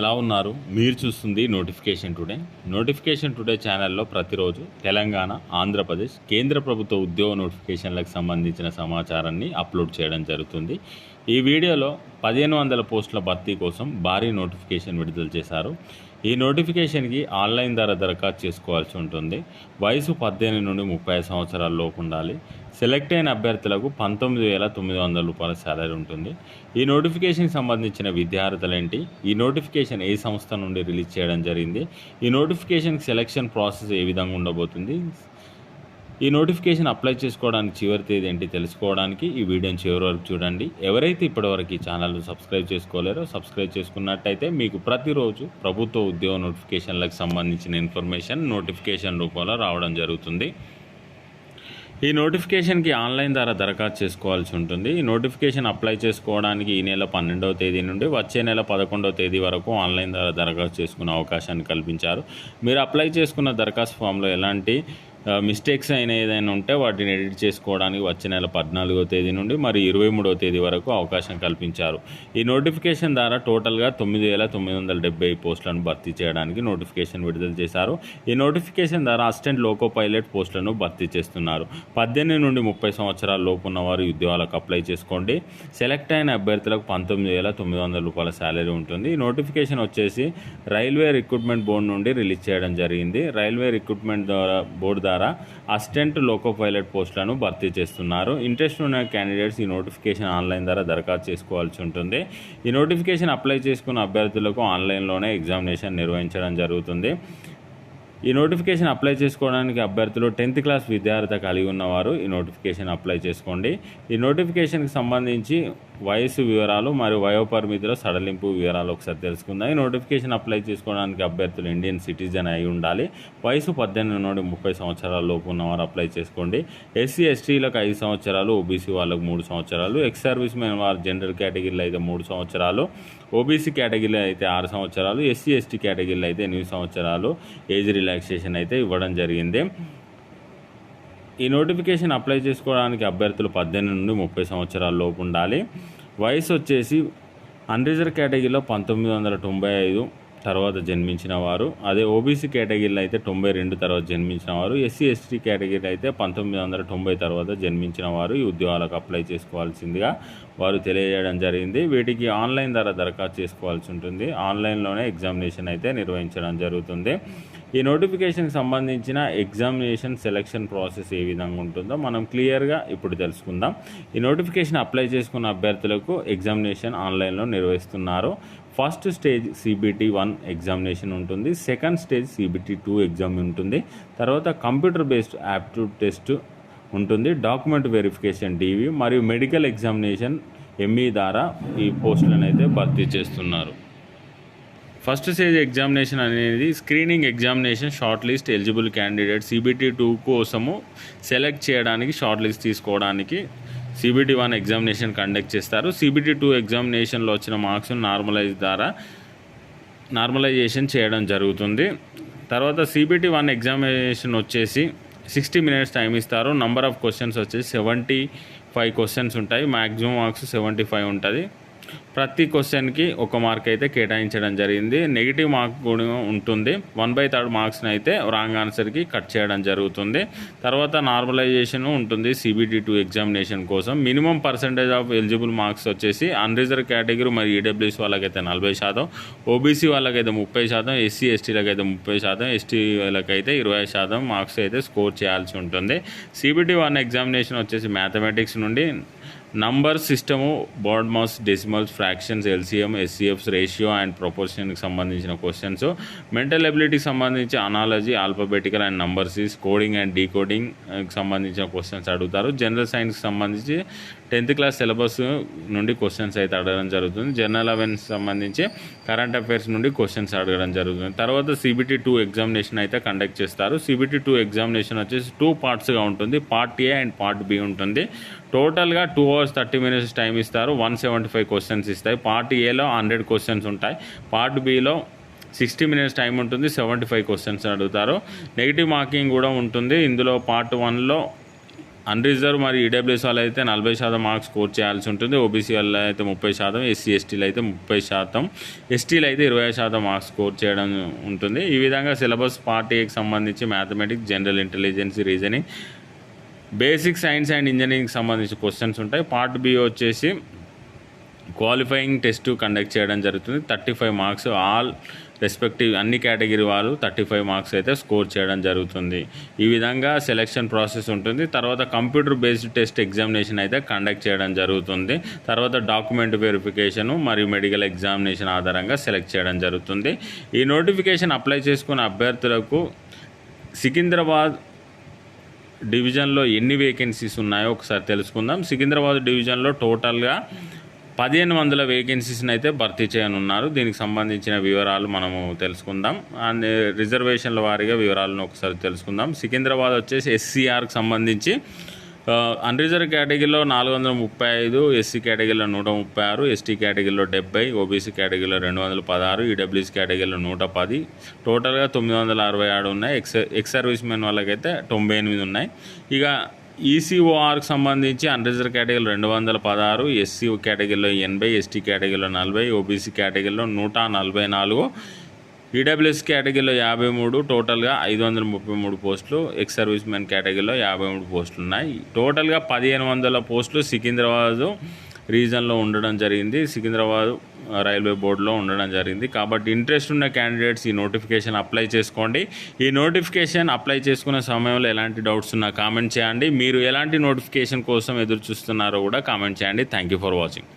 ఎలా ఉన్నారు? మీరు చూస్తుంది నోటిఫికేషన్ టుడే. నోటిఫికేషన్ టుడే ఛానల్లో ప్రతిరోజు తెలంగాణ ఆంధ్రప్రదేశ్ కేంద్ర ప్రభుత్వ ఉద్యోగ నోటిఫికేషన్లకు సంబంధించిన సమాచారాన్ని అప్లోడ్ చేయడం జరుగుతుంది. ఈ వీడియోలో పదిహేను వందల పోస్టుల భర్తీ కోసం భారీ నోటిఫికేషన్ విడుదల చేశారు. ఈ నోటిఫికేషన్కి ఆన్లైన్ ద్వారా దరఖాస్తు చేసుకోవాల్సి ఉంటుంది. వయసు పద్దెనిమిది నుండి ముప్పై ఐదు సంవత్సరాల లోపు ఉండాలి. సెలెక్ట్ అయిన అభ్యర్థులకు పంతొమ్మిది వేల తొమ్మిది వందల రూపాయల శాలరీ ఉంటుంది. ఈ నోటిఫికేషన్కి సంబంధించిన విద్యార్థులు ఏంటి ఈ నోటిఫికేషన్ ఏ సంస్థ నుండి రిలీజ్ చేయడం జరిగింది? ఈ నోటిఫికేషన్ సెలెక్షన్ ప్రాసెస్ ఏ విధంగా ఉండబోతుంది? ఈ నోటిఫికేషన్ అప్లై చేసుకోవడానికి చివరి తేదీ ఏంటి తెలుసుకోవడానికి ఈ వీడియోని చివరి వరకు చూడండి. ఎవరైతే ఇప్పటివరకు ఈ ఛానల్ను సబ్స్క్రైబ్ చేసుకోలేరో సబ్స్క్రైబ్ చేసుకున్నట్టయితే మీకు ప్రతిరోజు ప్రభుత్వ ఉద్యోగ నోటిఫికేషన్లకు సంబంధించిన ఇన్ఫర్మేషన్ నోటిఫికేషన్ రూపంలో రావడం జరుగుతుంది. ఈ నోటిఫికేషన్కి ఆన్లైన్ ద్వారా దరఖాస్తు చేసుకోవాల్సి ఉంటుంది. ఈ నోటిఫికేషన్ అప్లై చేసుకోవడానికి ఈ నెల పన్నెండవ తేదీ నుండి వచ్చే నెల పదకొండవ తేదీ వరకు ఆన్లైన్ ద్వారా దరఖాస్తు చేసుకునే అవకాశాన్ని కల్పించారు. మీరు అప్లై చేసుకున్న దరఖాస్తు ఫామ్లో ఎలాంటి మిస్టేక్స్ అయిన ఏదైనా ఉంటే వాటిని ఎడిట్ చేసుకోవడానికి వచ్చే నెల పద్నాలుగో తేదీ నుండి మరి ఇరవై మూడవ తేదీ వరకు అవకాశం కల్పించారు. ఈ నోటిఫికేషన్ ద్వారా టోటల్గా తొమ్మిది వేల తొమ్మిది వందల డెబ్బై పోస్టులను భర్తీ చేయడానికి నోటిఫికేషన్ విడుదల చేశారు. ఈ నోటిఫికేషన్ ద్వారా అసిస్టెంట్ లోకో పైలట్ పోస్టులను భర్తీ చేస్తున్నారు. పద్దెనిమిది నుండి ముప్పై సంవత్సరాల లోపు ఉన్నవారు ఉద్యోగాలకు అప్లై చేసుకోండి. సెలెక్ట్ అయిన అభ్యర్థులకు పంతొమ్మిది వేల తొమ్మిది వందల రూపాయల శాలరీ ఉంటుంది. ఈ నోటిఫికేషన్ వచ్చేసి రైల్వే రిక్రూట్మెంట్ బోర్డు నుండి రిలీజ్ చేయడం జరిగింది. రైల్వే రిక్రూట్మెంట్ ద్వారా బోర్డు ద్వారా అసిస్టెంట్ లోకో పైలట్ పోస్టులను భర్తీ చేస్తున్నారు. ఇంట్రెస్ట్ ఉన్న క్యాండిడేట్స్ ఈ నోటిఫికేషన్ ఆన్లైన్ ద్వారా దరఖాస్తు చేసుకోవాల్సి ఉంటుంది. ఈ నోటిఫికేషన్ అప్లై చేసుకున్న అభ్యర్థులకు ఆన్లైన్లోనే ఎగ్జామినేషన్ నిర్వహించడం జరుగుతుంది. ఈ నోటిఫికేషన్ అప్లై చేసుకోవడానికి అభ్యర్థులు టెన్త్ క్లాస్ విద్యార్థి కలిగి ఉన్నవారు ఈ నోటిఫికేషన్ అప్లై చేసుకోండి. ఈ నోటిఫికేషన్కి సంబంధించి వయసు వివరాలు మరియు వయోపరిమితిలో సడలింపు వివరాలు ఒకసారి తెలుసుకుందాం. ఈ నోటిఫికేషన్ అప్లై చేసుకోవడానికి అభ్యర్థులు ఇండియన్ సిటిజన్ అయి ఉండాలి. వయసు పద్దెనిమిది నుండి ముప్పై సంవత్సరాల లోపు ఉన్నవారు అప్లై చేసుకోండి. ఎస్సీ ఎస్టీలకు ఐదు సంవత్సరాలు ఓబీసీ వాళ్ళకు మూడు సంవత్సరాలు ఎక్స్ సర్వీస్ మెన్ వారు జనరల్ కేటగిరీలో అయితే మూడు సంవత్సరాలు ఓబీసీ కేటగిరీలో అయితే ఆరు సంవత్సరాలు ఎస్సీ ఎస్టీ కేటగిరీలో అయితే ఎనిమిది సంవత్సరాలు. ఏజ్ రిలాక్సేషన్ అయితే ఇవ్వడం జరిగింది. ఈ నోటిఫికేషన్ అప్లై చేసుకోవడానికి అభ్యర్థులు పద్దెనిమిది నుండి ముప్పై సంవత్సరాల లోపు ఉండాలి. వయసు వచ్చేసి అన్రిజర్వ్ కేటగిరీలో పంతొమ్మిది వందల తొంభై ఐదు తర్వాత జన్మించిన వారు. అదే ఓబీసీ కేటగిరీలో అయితే తొంభై రెండు తర్వాత జన్మించిన వారు. ఎస్సీ ఎస్టీ కేటగిరీ అయితే పంతొమ్మిది వందల తొంభై తర్వాత జన్మించిన వారు. ఈ ఉద్యోగాలకు అప్లై చేసుకోవాల్సిందిగా వారు తెలియజేయడం జరిగింది. వీటికి ఆన్లైన్ ద్వారా దరఖాస్తు చేసుకోవాల్సి ఉంటుంది. ఆన్లైన్లోనే ఎగ్జామినేషన్ అయితే నిర్వహించడం జరుగుతుంది. ఈ నోటిఫికేషన్కి సంబంధించిన ఎగ్జామినేషన్ సెలక్షన్ ప్రాసెస్ ఏ విధంగా ఉంటుందో మనం క్లియర్గా ఇప్పుడు తెలుసుకుందాం. ఈ నోటిఫికేషన్ అప్లై చేసుకున్న అభ్యర్థులకు ఎగ్జామినేషన్ ఆన్లైన్లో నిర్వహిస్తున్నారు. First stage CBT one examination ఉంటుంది. Second stage CBT two exam ఉంటుంది. తర్వాత కంప్యూటర్ బేస్డ్ యాప్టిట్యూడ్ టెస్ట్ ఉంటుంది. డాక్యుమెంట్ వెరిఫికేషన్ డివి మరియు మెడికల్ ఎగ్జామినేషన్ ఎంఈ ద్వారా ఈ పోస్టులను అయితే భర్తీ చేస్తున్నారు. ఫస్ట్ స్టేజ్ ఎగ్జామినేషన్ అనేది screening examination short list eligible candidate CBT two కోసము సెలెక్ట్ చేయడానికి షార్ట్ లిస్ట్ తీసుకోవడానికి సిబిటీ వన్ ఎగ్జామినేషన్ కండక్ట్ చేస్తారు. సిబిటీ టూ ఎగ్జామినేషన్లో వచ్చిన మార్క్స్ను నార్మలైజ్ ద్వారా నార్మలైజేషన్ చేయడం జరుగుతుంది. తర్వాత సిబిటీ వన్ ఎగ్జామినేషన్ వచ్చేసి సిక్స్టీ మినిట్స్ టైం ఇస్తారు. నంబర్ ఆఫ్ క్వశ్చన్స్ వచ్చేసి సెవెంటీ ఫైవ్ క్వశ్చన్స్ ఉంటాయి. మ్యాక్సిమం మార్క్స్ సెవెంటీ ఫైవ్ ఉంటుంది. ప్రతి క్వశ్చన్కి ఒక మార్క్ అయితే కేటాయించడం జరిగింది. నెగిటివ్ మార్క్ కూడా ఉంటుంది. వన్ బై థర్డ్ మార్క్స్ని అయితే రాంగ్ ఆన్సర్కి కట్ చేయడం జరుగుతుంది. తర్వాత నార్మలైజేషన్ ఉంటుంది సిబిటి టూ ఎగ్జామినేషన్ కోసం. Minimum percentage of eligible marks వచ్చేసి అన్రిజర్వ్ కేటగిరీ మరియు ఈడబ్ల్యూఎస్ వాళ్ళకైతే నలభై శాతం. ఓబీసీ వాళ్ళకైతే ముప్పై శాతం. ఎస్సీ ఎస్టీలకైతే ముప్పై శాతం. ఎస్టీ వాళ్ళకైతే ఇరవై శాతం మార్క్స్ అయితే స్కోర్ చేయాల్సి ఉంటుంది. సిబిటి వన్ ఎగ్జామినేషన్ వచ్చేసి మ్యాథమెటిక్స్ నుండి number system BODMAS decimals fractions LCM HCFs ratio and ప్రొపోర్షన్కి సంబంధించిన క్వశ్చన్స్. మెంటల్ ఎబిలిటీకి సంబంధించి analogy alphabetical and numbers coding and decoding సంబంధించిన క్వశ్చన్స్ అడుగుతారు. జనరల్ సైన్స్కి సంబంధించి టెన్త్ క్లాస్ సిలబస్ నుండి క్వశ్చన్స్ అయితే అడగడం జరుగుతుంది. జనరల్ అవేర్నెస్ సంబంధించి కరెంట్ అఫైర్స్ నుండి క్వశ్చన్స్ అడగడం జరుగుతుంది. తర్వాత సిబిటీ టూ ఎగ్జామినేషన్ అయితే కండక్ట్ చేస్తారు. సిబిటీ టూ ఎగ్జామినేషన్ వచ్చేసి టూ పార్ట్స్గా ఉంటుంది. Part A and part B ఉంటుంది. టోటల్గా two hours thirty minutes time ఇస్తారు. వన్ సెవెంటీ ఫైవ్ క్వశ్చన్స్ ఇస్తాయి పార్ట్ ఏలో హండ్రెడ్ క్వశ్చన్స్ ఉంటాయి. పార్ట్ బిలో సిక్స్టీ మినిట్స్ టైం ఉంటుంది. సెవెంటీ ఫైవ్ క్వశ్చన్స్ అడుగుతారు. నెగిటివ్ మార్కింగ్ కూడా ఉంటుంది. ఇందులో పార్ట్ వన్లో అన్రిజర్వ్ మరి ఈడబ్ల్యూఎస్ వాళ్ళు అయితే నలభై శాతం మార్క్స్ స్కోర్ చేయాల్సి ఉంటుంది. ఓబీసీ వాళ్ళు అయితే ముప్పై శాతం ఎస్సీ ఎస్టీలు అయితే ముప్పై శాతం. ఎస్టీలు అయితే ఇరవై శాతం మార్క్స్ స్కోర్ చేయడం ఉంటుంది. ఈ విధంగా సిలబస్ పార్ట్ ఏకి సంబంధించి mathematics general intelligence reasoning basic science and engineering సంబంధించి క్వశ్చన్స్ ఉంటాయి. పార్ట్ బి వచ్చేసి క్వాలిఫైయింగ్ టెస్ట్ కండక్ట్ చేయడం జరుగుతుంది. Thirty five marks all respective అన్ని కేటగిరీ వాళ్ళు థర్టీ ఫైవ్ మార్క్స్ అయితే స్కోర్ చేయడం జరుగుతుంది. ఈ విధంగా సెలెక్షన్ ప్రాసెస్ ఉంటుంది. తర్వాత కంప్యూటర్ బేస్డ్ టెస్ట్ ఎగ్జామినేషన్ అయితే కండక్ట్ చేయడం జరుగుతుంది. తర్వాత డాక్యుమెంట్ వెరిఫికేషన్ మరియు మెడికల్ ఎగ్జామినేషన్ ఆధారంగా సెలెక్ట్ చేయడం జరుగుతుంది. ఈ నోటిఫికేషన్ అప్లై చేసుకున్న అభ్యర్థులకు సికింద్రాబాద్ డివిజన్లో ఎన్ని వేకెన్సీస్ ఉన్నాయో ఒకసారి తెలుసుకుందాం. సికింద్రాబాద్ డివిజన్లో టోటల్గా పదిహేను వందల వేకెన్సీస్ని అయితే భర్తీ చేయనున్నారు. దీనికి సంబంధించిన వివరాలు మనము తెలుసుకుందాం. అండ్ రిజర్వేషన్ల వారీగా వివరాలను ఒకసారి తెలుసుకుందాం. సికింద్రాబాద్ వచ్చేసి ఎస్సీఆర్కి సంబంధించి అన్రిజర్వ్ కేటగిరీలో నాలుగు వందల ముప్పై ఐదు ఎస్సీ కేటగిరీలో నూట ముప్పై ఆరు ఎస్టీ కేటగిరీలో డెబ్బై ఓబీసీ కేటగిరీలో రెండు వందల పదహారు ఈడబ్ల్యూసీ కేటగిరీలో నూట పది. టోటల్గా తొమ్మిది వందల అరవై ఆరు ఉన్నాయి. ఎక్స్ ఎక్స్ సర్వీస్ మెన్ వాళ్ళకైతే తొంభై ఎనిమిది ఉన్నాయి. ఇక ఈసీఓఆర్కి సంబంధించి అన్రిజర్వ్ కేటగిరీలో రెండు వందల పదహారు ఎస్సీ కేటగిరీలో ఎనభై ఎస్టీ కేటగిరీలో నలభై ఓబీసీ కేటగిరీలో నూట నలభై నాలుగు ఈడబ్ల్యూఎస్ కేటగిరీలో యాభై మూడు టోటల్గా ఐదు వందల ముప్పై మూడు పోస్టులు ఎక్స్ సర్వీస్ మ్యాన్ కేటగిరీలో యాభై మూడు పోస్టులు ఉన్నాయి. టోటల్గా పదిహేను వందల పోస్టులు సికింద్రాబాదు రీజన్లో ఉండడం జరిగింది. సికింద్రాబాద్ రైల్వే బోర్డులో ఉండడం జరిగింది. కాబట్టి ఇంట్రెస్ట్ ఉన్న క్యాండిడేట్స్ ఈ నోటిఫికేషన్ అప్లై చేసుకోండి. ఈ నోటిఫికేషన్ అప్లై చేసుకునే సమయంలో ఎలాంటి డౌట్స్ ఉన్నా కామెంట్ చేయండి. మీరు ఎలాంటి నోటిఫికేషన్ కోసం ఎదురు చూస్తున్నారో కూడా కామెంట్ చేయండి. Thank you for watching